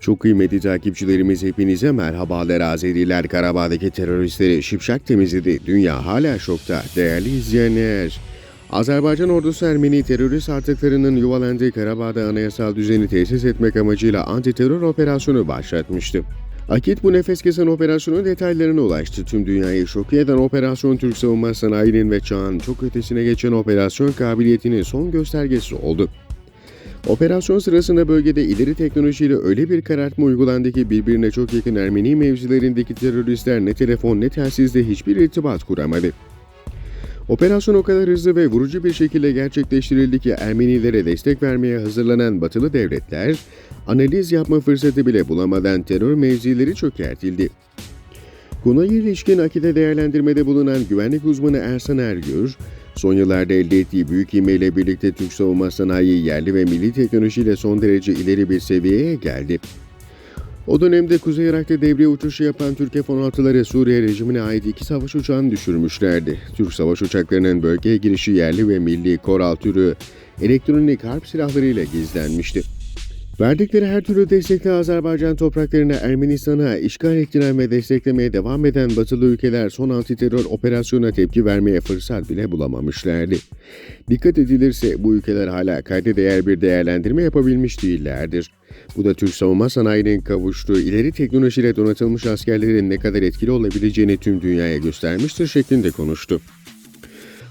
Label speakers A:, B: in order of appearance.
A: Çok kıymetli takipçilerimiz hepinize merhabalar Azeriler Karabağ'daki teröristleri şipşak temizledi. Dünya hala şokta. Değerli izleyenler. Azerbaycan ordusu Ermeni terörist artıklarının yuvalandığı Karabağ'da anayasal düzeni tesis etmek amacıyla antiterör operasyonu başlatmıştı. Akit bu nefes kesen operasyonun detaylarına ulaştı. Tüm dünyayı şok eden operasyon Türk savunma sanayinin ve çağın çok ötesine geçen operasyon kabiliyetinin son göstergesi oldu. Operasyon sırasında bölgede ileri teknolojiyle öyle bir karartma uygulandı ki birbirine çok yakın Ermeni mevzilerindeki teröristler ne telefon ne telsizle hiçbir irtibat kuramadı. Operasyon o kadar hızlı ve vurucu bir şekilde gerçekleştirildi ki Ermenilere destek vermeye hazırlanan batılı devletler analiz yapma fırsatı bile bulamadan terör mevzileri çökertildi. Konuya ilişkin akide değerlendirmede bulunan güvenlik uzmanı Ersan Ergür, son yıllarda elde ettiği büyük ivmeyle birlikte Türk savunma sanayi yerli ve milli teknolojiyle son derece ileri bir seviyeye geldi. O dönemde Kuzey Irak'ta devriye uçuşu yapan Türk F-16'ları Suriye rejimine ait iki savaş uçağını düşürmüşlerdi. Türk savaş uçaklarının bölgeye girişi yerli ve milli Koral türü elektronik harp silahlarıyla gizlenmişti. Verdikleri her türlü destekle Azerbaycan topraklarına Ermenistan'a işgal ettiren ve desteklemeye devam eden batılı ülkeler son antiterör operasyona tepki vermeye fırsat bile bulamamışlardı. Dikkat edilirse bu ülkeler hala kayda değer bir değerlendirme yapabilmiş değillerdir. Bu da Türk savunma sanayinin kavuştuğu ileri teknolojiyle donatılmış askerlerin ne kadar etkili olabileceğini tüm dünyaya göstermiştir şeklinde konuştu.